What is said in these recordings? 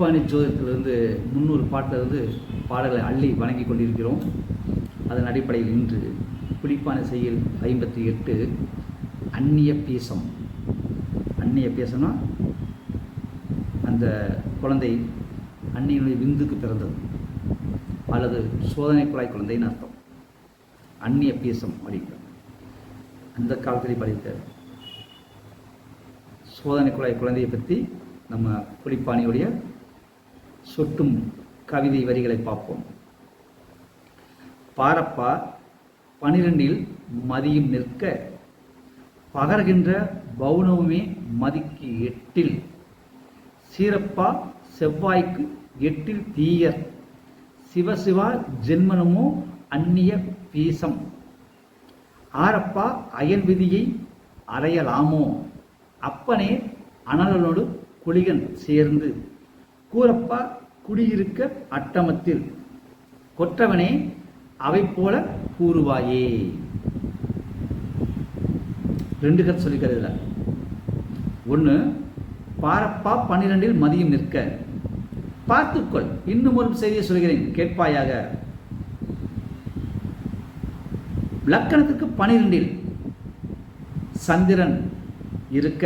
இப்பானி ஜோதத்திலிருந்து முந்நூறு பாட்டிலிருந்து பாடல்களை அள்ளி வணங்கி கொண்டிருக்கிறோம். அதன் அடிப்படையில் இன்று புலிப்பானை செய்யல் ஐம்பத்தி எட்டு அந்நிய பீசம். அந்நிய பேசம்னா அந்த குழந்தை அன்னியினுடைய விந்துக்கு பிறந்தது அல்லது சோதனை குழாய் குழந்தைன்னு அர்த்தம். அந்நிய பீசம் அப்படிங்கிற அந்த காலத்திலே படித்த சோதனை குழாய் குழந்தையை பற்றி நம்ம புலிப்பாணியுடைய சொட்டும் கவிதை வரிகளை பார்ப்போம். பாரப்பா பனிரெண்டில் மதியும் நிற்க பகர்கின்ற பௌனமுமே மதிக்கு எட்டில் சீரப்பா செவ்வாய்க்கு எட்டில் தீயர் சிவசிவா ஜென்மனமோ அந்நிய பீசம். ஆரப்பா அயல் விதியை அறையலாமோ? அப்பனே அனலனோடு குளிகன் சேர்ந்து கூறப்பா குடியிருக்க அட்டமத்தில். கொற்றவனே அவை போல கூறுவாயே. ரெண்டு கருத்து சொல்லிக்கிறதுல ஒன்று பாரப்பா பன்னிரெண்டில் மதியம் நிற்க. பார்த்துக்கொள் இன்னும் ஒரு செய்தியை சொல்கிறேன் கேட்பாயாக. லக்கணத்துக்கு பனிரெண்டில் சந்திரன் இருக்க.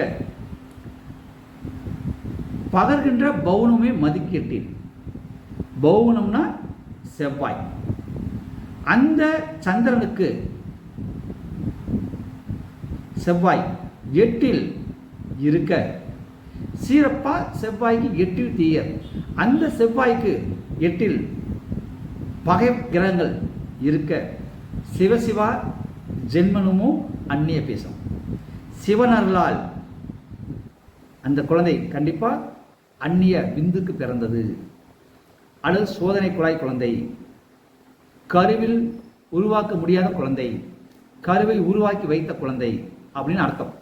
பகர்கின்ற பௌனமே மதிக்கெட்டில். பௌனம்னா செவ்வாய். அந்த சந்திரனுக்கு செவ்வாய் எட்டில் இருக்க. சீரப்பா செவ்வாய்க்கு எட்டில் தீயர். அந்த செவ்வாய்க்கு எட்டில் பகை கிரகங்கள் இருக்க. சிவசிவா ஜென்மனுமோ அந்நிய பேசும். சிவனர்களால் அந்த குழந்தை கண்டிப்பாக அந்நிய விந்துக்கு பிறந்தது. அல்லது சோதனை குழாய் குழந்தை. கருவில் உருவாக்க முடியாத குழந்தை. கருவை உருவாக்கி வைத்த குழந்தை அப்படின்னு அர்த்தம்.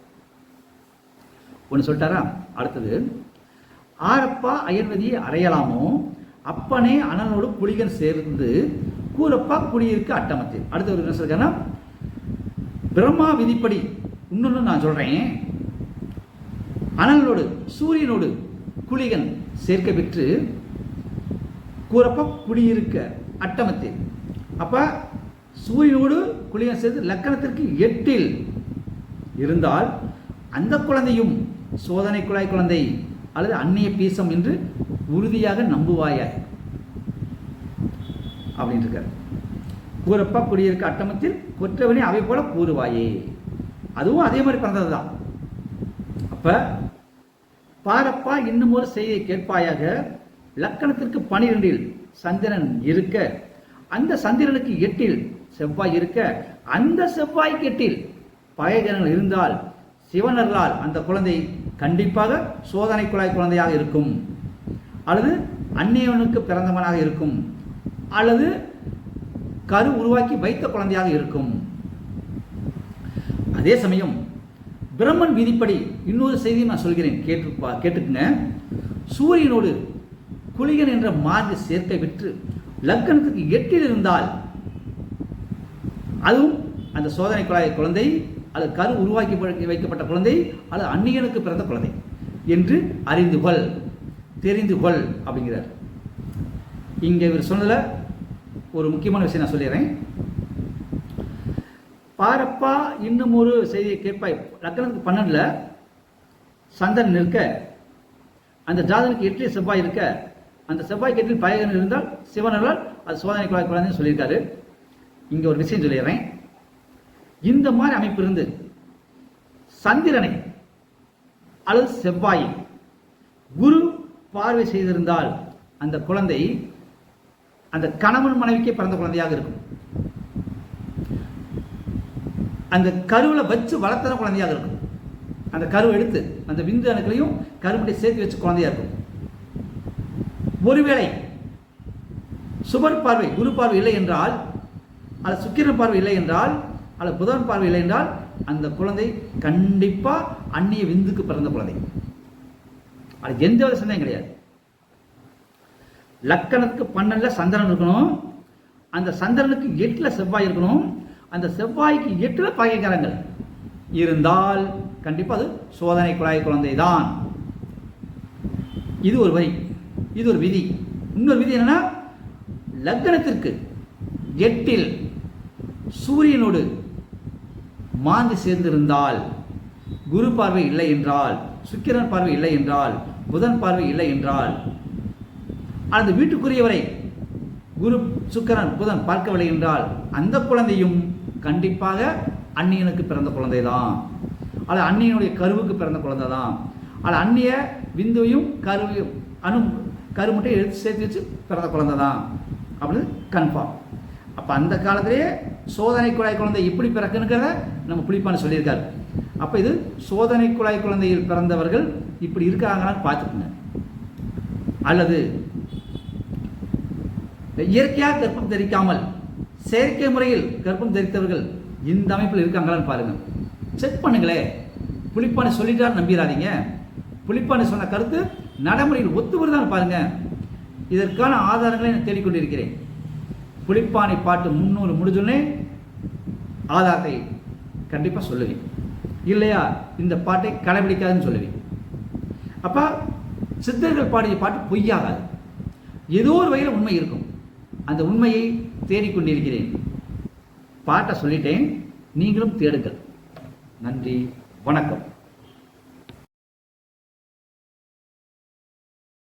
ஒன்று சொல்லிட்டாரா? அடுத்தது ஆரப்பா அயர்வதியை அறையலாமோ? அப்பனே அனனோடு புலிகன் சேர்ந்து கூரப்பா குடியிருக்க அட்டமத்தில் அடுத்த ஒரு என்ன சொல்றாருன்னா பிரம்மா விதிப்படி இன்னொன்று நான் சொல்கிறேன் அனலோடு சூரியனோடு குளிகன் சேர்க்க பெற்று கூறப்ப குடியிருக்க அட்டமத்தில் அப்ப சூரியனோடு குளிகன் சேர்த்து லக்கணத்திற்கு எட்டில் இருந்தால் அந்த குழந்தையும் சோதனை குழாய் குழந்தை அல்லது அந்நிய பீசம் என்று உறுதியாக நம்புவாயாய் அப்படின்னு இருக்கார். கூறப்பா குடியிருக்க அட்டமத்தில் கொற்றவனே அவை போல கூறுவாயே. அதுவும் அதே மாதிரி பிறந்தது தான் அப்ப பாரப்பா இன்னும் ஒரு செய்தியை கேட்பாயாக லக்கணத்திற்கு பனிரெண்டில் சந்திரன் இருக்க அந்த சந்திரனுக்கு எட்டில் செவ்வாய் இருக்க அந்த செவ்வாய்க்கு எட்டில் பகைகரங்கள் இருந்தால் சிவனர்களால் அந்த குழந்தை கண்டிப்பாக சோதனை குழாய் குழந்தையாக இருக்கும். அல்லது அன்னியவனுக்கு பிறந்தவனாக இருக்கும். அல்லது கரு உருவாக்கி வைத்த குழந்தையாக இருக்கும். அதே சமயம் பிரம்மன் விதிப்படி இன்னொரு செய்தியை நான் சொல்கிறேன். கேட்டு கேட்டுக்குங்க. சூரியனோடு குளிகன் என்ற மாதிரி சேர்க்கை பெற்று லக்கணத்துக்கு எட்டில் இருந்தால் அதுவும் அந்த சோதனை குழாய் குழந்தை அது கரு உருவாக்கி வைக்கப்பட்ட குழந்தை அல்லது அந்நியனுக்கு பிறந்த குழந்தை என்று அறிந்து கொள் தெரிந்து கொள் அப்படிங்கிறார். இங்கே இவர் சொன்னதில் ஒரு முக்கியமான விஷயம் நான் சொல்லிடுறேன். பாரப்பா இன்னும் ஒரு செய்தியை கேட்பாய். லக்கணத்துக்கு பன்னெண்டுல சந்திரன் நிற்க அந்த ஜாதனுக்கு எட்டில் செவ்வாய் இருக்க அந்த செவ்வாய்க்கு எட்டில் பயகன் இருந்தால் சிவனரால் அது சோதனை குழாய் குழந்தைன்னு சொல்லியிருக்காரு. இங்க ஒரு விஷயம் சொல்லிடுறேன். இந்த மாதிரி அமைப்பு இருந்து சந்திரனை அல்லது செவ்வாய் குரு பார்வை செய்திருந்தால் அந்த குழந்தை அந்த கணவன் மனைவிக்கே பிறந்த குழந்தையாக இருக்கும். அந்த கருவில் வச்சு வளர்த்தன குழந்தையாக இருக்கும். அந்த கருவை எடுத்து அந்த விந்து அணுக்களையும் கருமுட்டை சேர்த்து வச்சு குழந்தையாக இருக்கும். ஒருவேளை சுபர் பார்வை குரு பார்வை இல்லை என்றால் அல்லது சுக்கிரன் பார்வை இல்லை என்றால் அல்லது புதன் பார்வை இல்லை என்றால் அந்த குழந்தை கண்டிப்பாக அந்நிய விந்துக்கு பிறந்த குழந்தை. அது எந்த வித சந்தேகம் கிடையாது. லக்கணத்துக்கு பன்னெண்டில் சந்திரன் இருக்கணும். அந்த சந்திரனுக்கு எட்டில் செவ்வாய் இருக்கணும். அந்த செவ்வாய்க்கு எட்டில் பகைக்கரங்கள் இருந்தால் கண்டிப்பாக அது சோதனை குழாய் குழந்தை தான் இது ஒரு வரி. இது ஒரு விதி. இன்னொரு விதி என்னன்னா லக்னத்திற்கு எட்டில் சூரியனோடு மாந்து சேர்ந்திருந்தால் குரு பார்வை இல்லை என்றால் சுக்கிரன் பார்வை இல்லை என்றால் புதன் பார்வை இல்லை என்றால் அந்த வீட்டுக்குரியவரை குரு சுக்கிரன் புதன் பார்க்கவில்லை என்றால் அந்த குழந்தையும் கண்டிப்பாக அந்நியனுக்கு பிறந்த குழந்தை தான் அது அந்நியனுடைய கருவுக்கு பிறந்த குழந்தை தான் அல்ல அந்நிய விந்துவையும் கருவையும் அணு கருமுட்டையும் எடுத்து சேர்த்து வச்சு பிறந்த குழந்தை தான் அப்படின்னு கன்ஃபார்ம் அப்போ அந்த காலத்திலேயே சோதனை குழாய் குழந்தை இப்படி பிறக்குங்கிறத நம்ம புளிப்பான்னு சொல்லியிருக்காரு. அப்போ இது சோதனை குழாய் குழந்தையில் பிறந்தவர்கள் இப்படி இருக்காங்களான்னு பார்த்துக்குங்க. அல்லது இயற்கையாக கர்ப்பம் தெரிக்காமல் செயற்கை முறையில் கர்ப்பம் தரித்தவர்கள் இந்த அமைப்பில் இருக்காங்களான்னு பாருங்க. செக் பண்ணுங்களே. புலிப்பானை சொல்லிட்டார் நம்பிடாதீங்க புலிப்பானை சொன்ன கருத்து நடைமுறையில் ஒத்து வருதான் பாருங்க. இதற்கான ஆதாரங்களை நான் தேடிக்கொண்டிருக்கிறேன். புளிப்பானை பாட்டு முன்னூறு முடிஞ்சோடனே ஆதாரத்தை கண்டிப்பாக சொல்லுவேன். இல்லையா? இந்த பாட்டை கடைபிடிக்காதுன்னு சொல்லுவேன். அப்போ சித்தர்கள் பாடிய பாட்டு பொய்யாகாது. ஏதோ ஒரு வகையில் உண்மை இருக்கும். அந்த உண்மையை தேடிக்கொண்டிருக்கிறேன். பாட்டை சொல்லிட்டேன் நீங்களும் தேடுங்கள். நன்றி வணக்கம்.